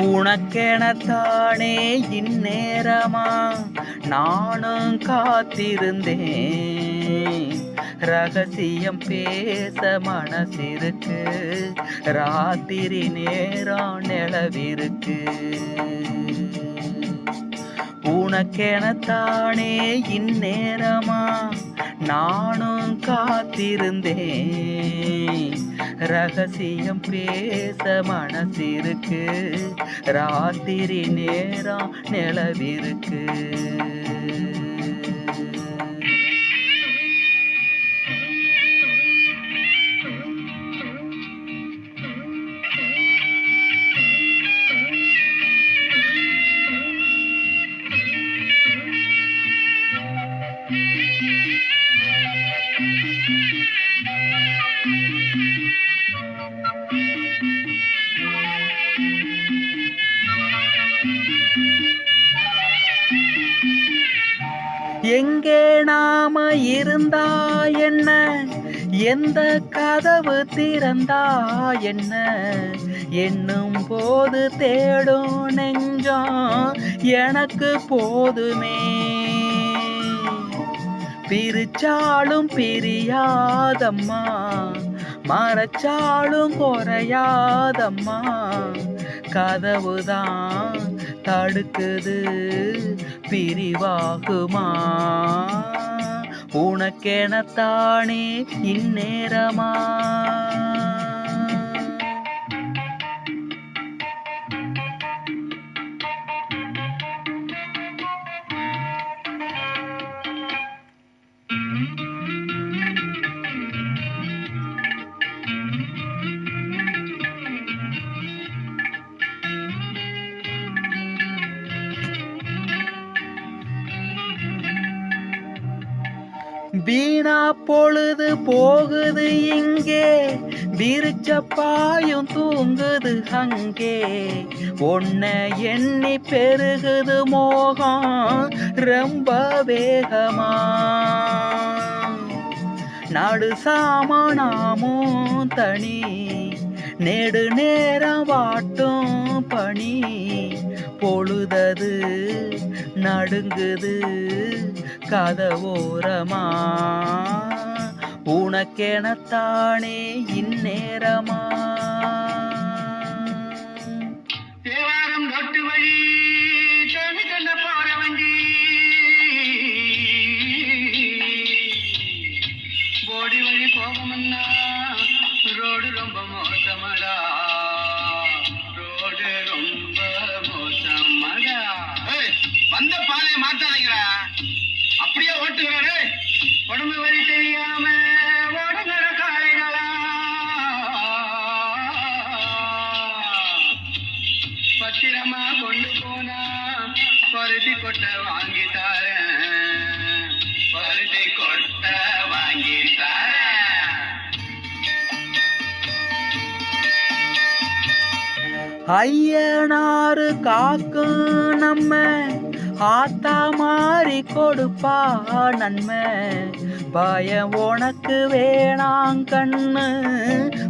உனக்கெனத்தானே இந்நேரமா? நானும் காத்திருந்தேன். ரகசியம் பேச மனசிருக்கு. ராத்திரி நேரம் நிலவிருக்கு. உனக்கெனத்தானே இந்நேரமா? நானும் காத்திருந்தேன். ரகசியம் பேச மனசிருக்கு. ராத்திரி நேரம் நிலவிருக்கு. எங்கே நாம இருந்தா என்ன? எந்த கதவு திறந்தா என்ன? என்னும் போது தேடும் நெஞ்சம் எனக்கு போதுமே. பிரிச்சாலும் பிரியாதம்மா. மறைச்சாலும் குறையாதம்மா. கதவுதான் தடுக்குது பிரிவாகுமா. உனக்கெனத்தானே இந்நேரமா? வீணா பொழுது போகுது இங்கே. விரிச்ச பாயும் தூங்குது அங்கே. உன்னை எண்ணி பெருகுது மோகம் ரொம்ப வேகமா. நடு சாமானாமும் தனி. நெடு நேரம் வாட்டும் பணி. பொழுதது நடுங்குது கதவோரமா? உனக்கெனத்தானே இந்நேரமா? தேவாரம் ரோட்டு வழி. பத்திரமா கொண்டு போனா பருத்தி கொட்ட வாங்கி தாரேன். பருத்தி கொட்ட வாங்கி தாரேன். ஐயனாறு காக்கும் நம்ம ஆத்தா மாறி கொடுப்பா நன்மை. பயம் உனக்கு வேணாங்கண்ணு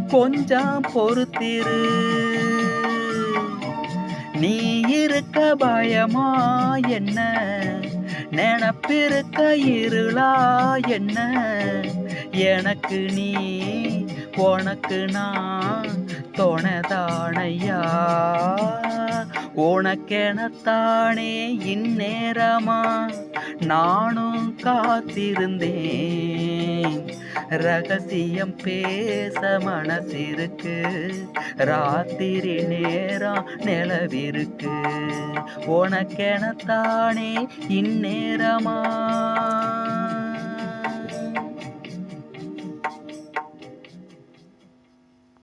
கொஞ்சம் பொறுத்திரு. நீ இருக்க பயமா என்ன? நினப்பிருக்க இருளா என்ன? எனக்கு நீ உனக்கு நான் துணைதானையா? உனக்கெனத்தானே இந்நேரமா நானும் காத்திருந்தேன். ரகசியம் பேச மனசிருக்கு. ராத்திரி நேரம் நிலவிருக்கு. உனக்கெனத்தானே இந்நேரமா?